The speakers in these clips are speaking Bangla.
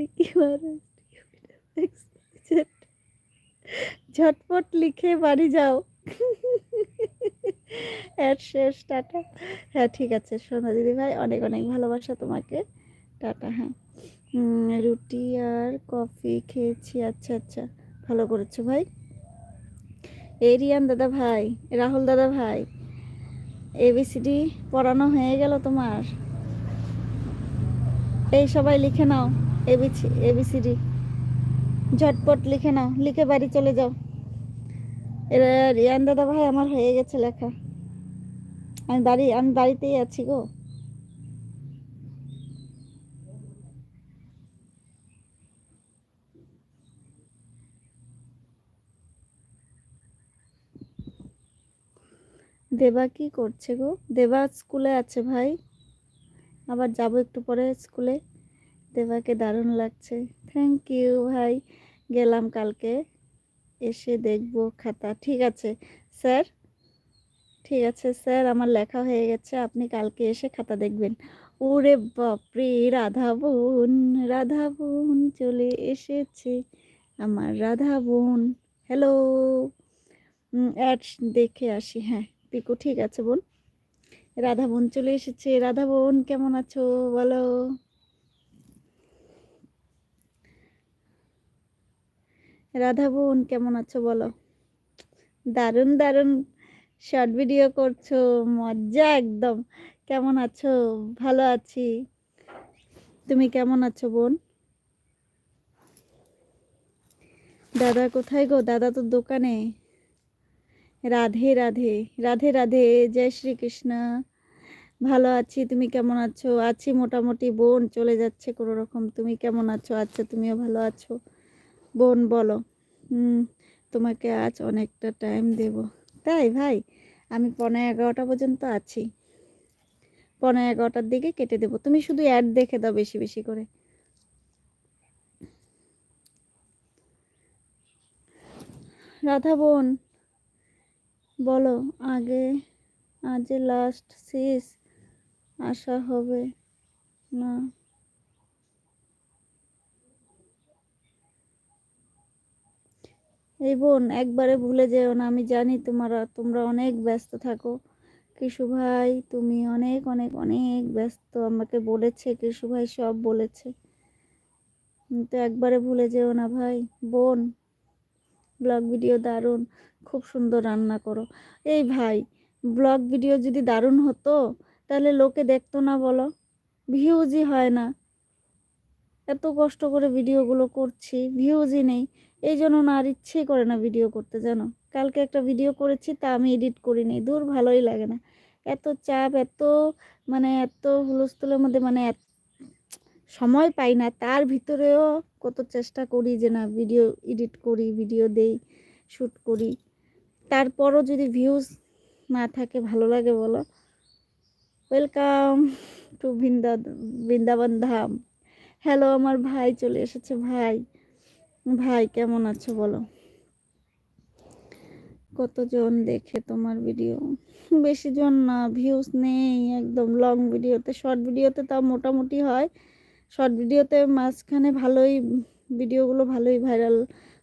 ঝটপট লিখে বাড়ি যাও। অ্যাড শেষ, টাটা। হ্যাঁ ঠিক আছে, সোনা দিদি ভাই, অনেক অনেক ভালোবাসা তোমাকে। টাটা হ্যাঁ। রুটি আর কফি খেয়েছি আচ্ছা আচ্ছা। ভালো করেছ ভাই। এরিয়ান দাদা ভাই, রাহুল দাদা ভাই এবিসিডি পড়ানো হয়ে গেল তোমার? এই সবাই লিখে নাও। ABC, ABCD. ঝটপট লিখে নাও, লিখে বাড়ি চলে যাও। এরা, রিয়ান দাদা ভাই, আমার হয়ে গেছে লেখা। আমি বাড়ি, আমি বাড়িতেই আছি গো। দেবা কি করছে গো? দেবা স্কুলে আছে ভাই। আবার যাব একটু পরে স্কুলে। দেবাকে দারুণ লাগছে। থ্যাংক ইউ ভাই। গেলাম কালকে। এসে দেখব খাতা। ঠিক আছে, স্যার? ঠিক আছে, স্যার, আমার লেখা হয়ে গেছে। আপনি কালকে এসে খাতা দেখবেন। ওরে বাপরে, রাধা বোন রাধা বোন চলে এসেছে। আমার রাধা বোন। হ্যালো অ্যাড দেখে আসি। হ্যাঁ পিকু, ঠিক আছে বোন। রাধা বোন চলে এসেছে। রাধা বোন, কেমন আছো? বলো। রাধা বোন, কেমন আছো বলো? দারুণ দারুণ। শর্ট ভিডিও করছ, মজা একদম। কেমন আছো? ভালো আছি। তুমি কেমন আছো বোন? দাদা কোথায় গো? দাদা তো দোকানে। রাধে রাধে রাধে রাধে। জয় শ্রীকৃষ্ণ। ভালো আছি, তুমি কেমন আছো? আছি মোটামুটি বোন, চলে যাচ্ছে কোনো রকম। তুমি কেমন আছো? আচ্ছা তুমিও ভালো আছো। বোন বলো। তোমাকে আজ অনেকটা টাইম দেব। তাই ভাই, আমি পনেরো এগারোটা পর্যন্ত আছি। পনেরো এগারোটার দিকে কেটে দেবো। তুমি শুধু অ্যাড দেখে দাও বেশি বেশি করে। রাধা বোন, বলো, আগে, আজ লাস্ট শেষ আসা হবে না। এই বোন, একবারে ভুলে যেও না, আমি জানি তোমরা তোমরা অনেক ব্যস্ত থাকো। কৃষু ভাই, তুমি অনেক অনেক অনেক ব্যস্ত, আমাকে বলেছে, কৃষু ভাই সব বলেছে। তো একবারে ভুলে যেও না ভাই। বোন, ব্লগ ভিডিও দারুণ, খুব সুন্দর রান্না করো। এই ভাই, ব্লগ ভিডিও যদি দারুণ হতো, তাহলে লোকে দেখতো না বলো। ভিউজই হয় না। এত কষ্ট করে ভিডিওগুলো করছি ভিউজই নেই। এই জন্য না আর ইচ্ছেই করে না ভিডিও করতে, জানো? কালকে একটা ভিডিও করেছি, তা আমি এডিট করিনি। দূর ভালোই লাগে না। এত চাপ, এত মানে এত হুলস্থুলের মধ্যে মানে সময় পাই না, তার ভিতরেও কত চেষ্টা করি যে না ভিডিও এডিট করি ভিডিও দেই শ্যুট করি। তারপরও যদি ভিউজ না থাকে, ভালো লাগে বলো। Welcome to Vrinda, Vrindavan Dham. Hello আমার ভাই চলে এসেছে, ভাই। ভাই, কেমন আছো বলো? কতজন দেখে তোমার ভিডিও বেশি জন না ভিউজ নেই, একদম লং ভিডিওতে শর্ট ভিডিওতে তাও মোটামুটি হয়। শর্ট ভিডিওতে মাঝখানে ভালোই ভিডিওগুলো ভালোই ভাইরাল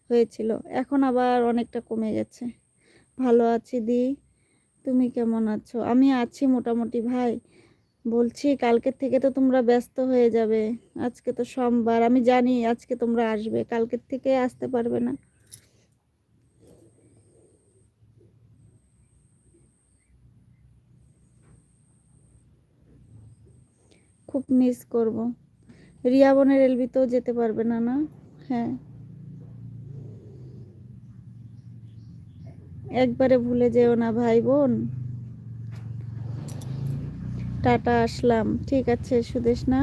হয়েছিল। এখন আবার অনেকটা কমে গেছে। ভালো আছি দি, তুমি কেমন আছো? আমি আছি মোটামুটি, ভাই। বলছি কালকের থেকে তো তোমরা ব্যস্ত হয়ে যাবে। আজকে তো সোমবার, আমি জানি আজকে তোমরা আসবে, কালকের থেকে আসতে পারবে না। খুব মিস করব। রিয়া বোনের এলবিতেও যেতে পারবে না না? হ্যাঁ। একবারে ভুলে যেও না ভাই বোন। টাটা আসলাম। ঠিক আছে সুদেশ না